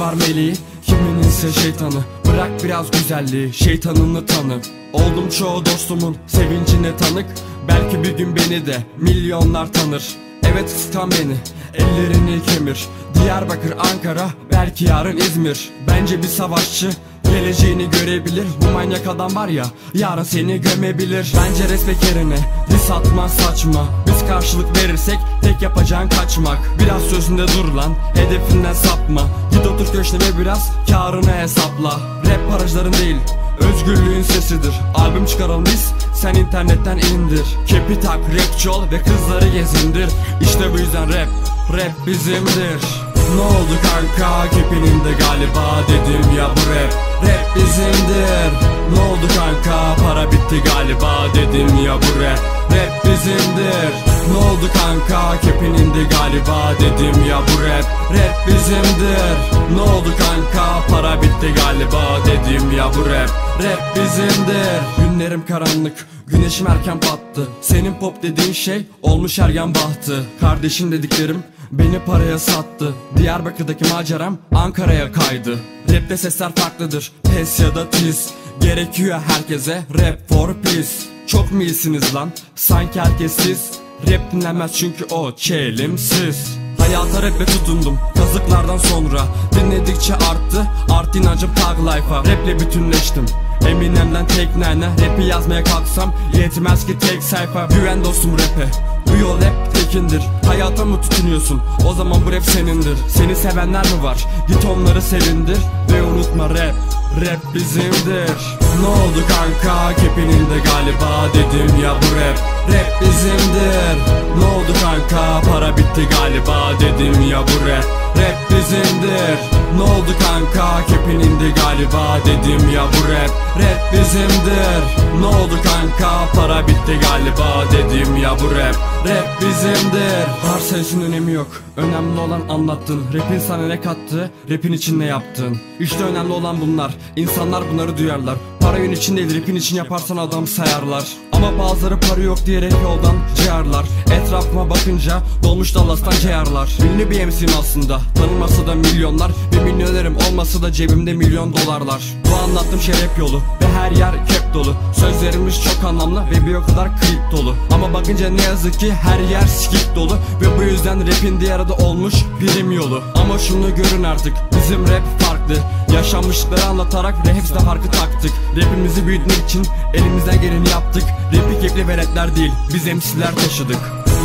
var meleği Kimininse şeytanı. Bırak biraz güzelliği şeytanını tanı. Oldum çoğu dostumun sevincine tanık. Belki bir gün beni de milyonlar tanır. Evet kıskan beni ellerini kemir. Diyarbakır Ankara belki yarın İzmir. Bence bir savaşçı Geleceğini görebilir. Bu manyak adam var ya Yarın seni gömebilir. Bence respek yerine Dis atman saçma. Biz karşılık verirsek Tek yapacağın kaçmak. Biraz sözünde dur lan Hedefinden sapma. Git otur köşeme biraz Karını hesapla. Rap paracıların değil Özgürlüğün sesidir. Albüm çıkaralım biz Sen internetten indir. Kepi tak rapçi ol ve kızları gezindir. İşte bu yüzden rap Rap bizimdir ne oldu kanka? Kepinin de galiba dedim ya bu rap. Rap bizimdir. Ne oldu kanka? Para bitti galiba dedim ya bu rap. Rap bizimdir. Ne oldu kanka? Kepinin de galiba dedim ya bu rap. Rap bizimdir. Ne oldu kanka? Para bitti galiba dedim ya bu rap. Rap bizimdir. Günlerim karanlık. Güneşim erken battı. Senin pop dediğin şey olmuş ergen bahtı. Kardeşim dediklerim Beni paraya sattı. Diyarbakır'daki maceram Ankara'ya kaydı. Rapte sesler farklıdır. Pes ya da tiz. Gerekiyor herkese Rap for peace. Çok mu iyisiniz lan? Sanki herkes siz. Rap dinlenmez çünkü o çelimsiz. Hayata raple tutundum kazıklardan sonra. Dinledikçe arttı. Art inancım tag life'a. Raple bütünleştim Eminem'den tek nene Rap'i yazmaya kalksam Yetmez ki tek sayfa. Güven dostum rap'e Bu yol hep tekindir. Hayata mı tutunuyorsun? O zaman bu rap senindir. Seni sevenler mi var? Git onları sevindir Ve unutma rap Rap bizimdir Ne oldu kanka? Kepinin de galiba dedim ya bu rap Rap bizimdir. Ne oldu kanka? Para bitti galiba dedim ya bu rap Rap bizimdir. Ne oldu kanka? Kepinin de galiba dedim ya bu rap Rap bizimdir. Ne oldu kanka? Para bitti galiba dedim ya bu rap Rap bizimdir. Har sayısının önemi yok. Önemli olan anlattın. Rapin sana ne kattı? Rapin için ne yaptın? İşte önemli olan bunlar. İnsanlar bunları duyarlar Para yön için değil rapin için yaparsan adam sayarlar. Ama bazıları para yok diyerek yoldan cayarlar. Etrafıma bakınca dolmuş Dallas'tan cayarlar. Ünlü bir MC'm aslında. Tanınmasa da milyonlar Ve milyonerim olmasa da cebimde milyon dolarlar. Bu anlattığım şey yolu Ve her yer kep dolu. Sözlerimiz çok anlamlı ve bir o kadar klip dolu. Ama bakınca ne yazık ki her yer skip dolu Ve bu yüzden rapin diğer adı olmuş birim yolu. Ama şunu görün artık bizim rap farklı. Yaşanmışlıkları anlatarak ve hepsine farkı taktık Rapimizi büyütmek için elimizden geleni yaptık. Rapi kepli veletler değil biz MC'ler taşıdık.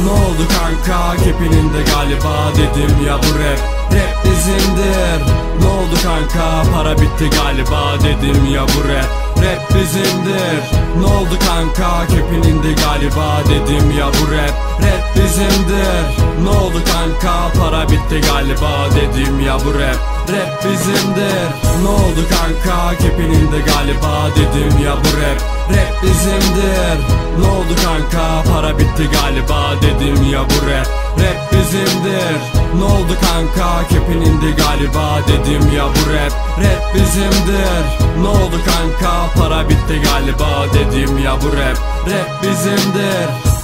Ne oldu kanka? Kepinin de galiba dedim ya bu rap Rap bizimdir. Ne oldu kanka? Para bitti galiba dedim ya bu rap Rap bizimdir. Ne oldu kanka? Kepinin de galiba dedim ya bu rap Rap bizimdir. Ne oldu kanka bitti galiba dedim ya bu rap. Rap bizimdir. Ne oldu kanka? Kepinin de galiba dedim ya bu rap. Rap bizimdir. Ne oldu kanka? Para bitti galiba dedim ya bu rap. Rap bizimdir. Ne oldu kanka? Kepinin de galiba dedim ya bu rap. Rap bizimdir. Ne oldu kanka? Para bitti galiba dedim ya bu rap. Rap bizimdir